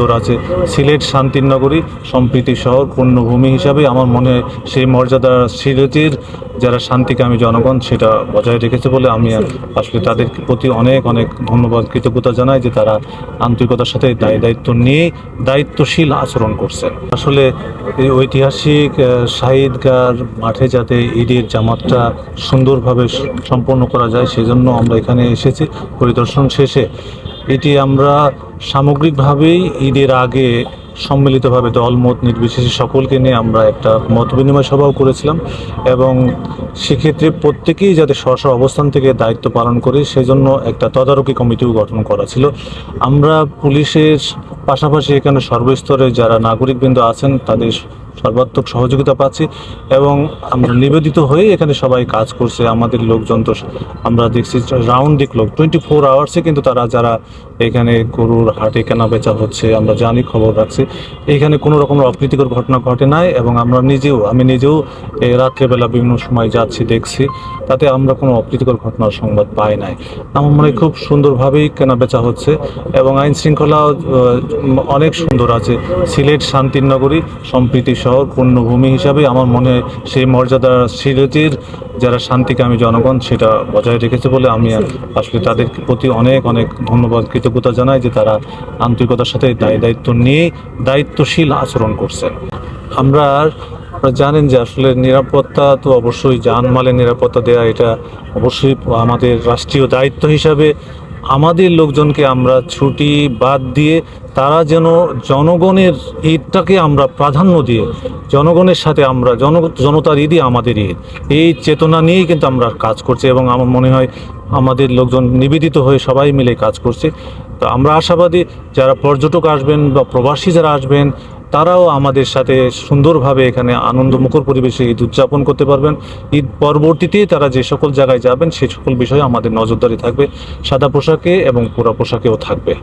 সুন্দর আছে। সিলেট শান্তির নগরী সম্প্রীতি শহর, পূর্ণভূমি হিসাবে আমার মনে সেই মর্যাদা সিলেটের যারা শান্তিকামী জনগণ সেটা বজায় রেখেছে বলে আমি আসলে তাদের প্রতি অনেক অনেক ধন্যবাদ, কৃতজ্ঞতা জানাই যে তারা আন্তরিকতার সাথে দায় দায়িত্ব নিয়ে দায়িত্বশীল আচরণ করছে। আসলে এই ঐতিহাসিক শাহিদগার মাঠে যাতে ঈদের জামাতটা সুন্দরভাবে সম্পন্ন করা যায়, সেজন্য আমরা এখানে এসেছি। পরিদর্শন শেষে এটি আমরা সামগ্রিকভাবেই ঈদের আগে সম্মিলিতভাবে দলমত নির্বিশেষে সকলকে নিয়ে আমরা একটা মত বিনিময় সভাও করেছিলাম এবং সেক্ষেত্রে প্রত্যেকেই যাতে স্ব স্ব অবস্থান থেকে দায়িত্ব পালন করে সেজন্য একটা তদারকি কমিটিও গঠন করা ছিল। আমরা পুলিশের পাশাপাশি এখানে সর্বস্তরে যারা নাগরিকবৃন্দ আছেন, তাদের সর্বাত্মক সহযোগিতা পাচ্ছি এবং আমরা নিবেদিত হয়ে এখানে সবাই কাজ করছে। আমাদের লোকজন তো আমরা দেখছি রাউন্ড দিক লোক টোয়েন্টি ফোর আওয়ার্সে কিন্তু তারা যারা এখানে গরুর হাটে কেনা বেচা হচ্ছে, আমরা জানি খবর রাখছি। এখানে কোনো রকমের অপ্রীতিকর ঘটনা ঘটে নাই এবং আমরা নিজেও, আমি নিজেও এই রাত্রেবেলা বিভিন্ন সময় যাচ্ছি, দেখছি, তাতে আমরা কোনো অপ্রীতিকর ঘটনার সংবাদ পাই নাই। আমার মনে খুব সুন্দরভাবেই কেনা বেচা হচ্ছে এবং আইন শৃঙ্খলা অনেক সুন্দর আছে। সিলেট শান্তির নগরী সম্প্রীতি শহর পূর্ণভূমি হিসাবে আমার মনে সেই মর্যাদা সিলেটের যারা শান্তিকামী জনগণ, সেটা বজায় রেখেছে বলে আমি আসলে তাদের প্রতি অনেক অনেক ধন্যবাদ, কৃতজ্ঞতা জানাই যে তারা আন্তরিকতার সাথে দায়, দায়িত্ব নিয়ে দায়িত্বশীল আচরণ করছে। আমরা আপনারা জানেন যে আসলে নিরাপত্তা তো অবশ্যই জানমালের নিরাপত্তা দেয়া, এটা অবশ্যই আমাদের রাষ্ট্রীয় দায়িত্ব হিসাবে আমাদের লোকজনকে আমরা ছুটি বাদ দিয়ে তারা যেন জনগণের ঈদটাকে আমরা প্রাধান্য দিয়ে, জনগণের সাথে আমরা, জন, জনতার ঈদই আমাদের ঈদ। এই চেতনা নিয়েই কিন্তু আমরা কাজ করছি এবং আমার মনে হয় আমাদের লোকজন নিবেদিত হয়ে সবাই মিলে কাজ করছে। তো আমরা আশাবাদী যারা পর্যটক আসবেন বা প্রবাসী যারা আসবেন তারাও আমাদের সাথে সুন্দরভাবে এখানে আনন্দমুখর পরিবেশে ঈদ উদযাপন করতে পারবেন। ঈদ পরবর্তীতে তারা যে সকল জায়গায় যাবেন, সে সকল বিষয়ে আমাদের নজরদারি থাকবে। সাদা পোশাকে এবং পুরা পোশাকেও থাকবে।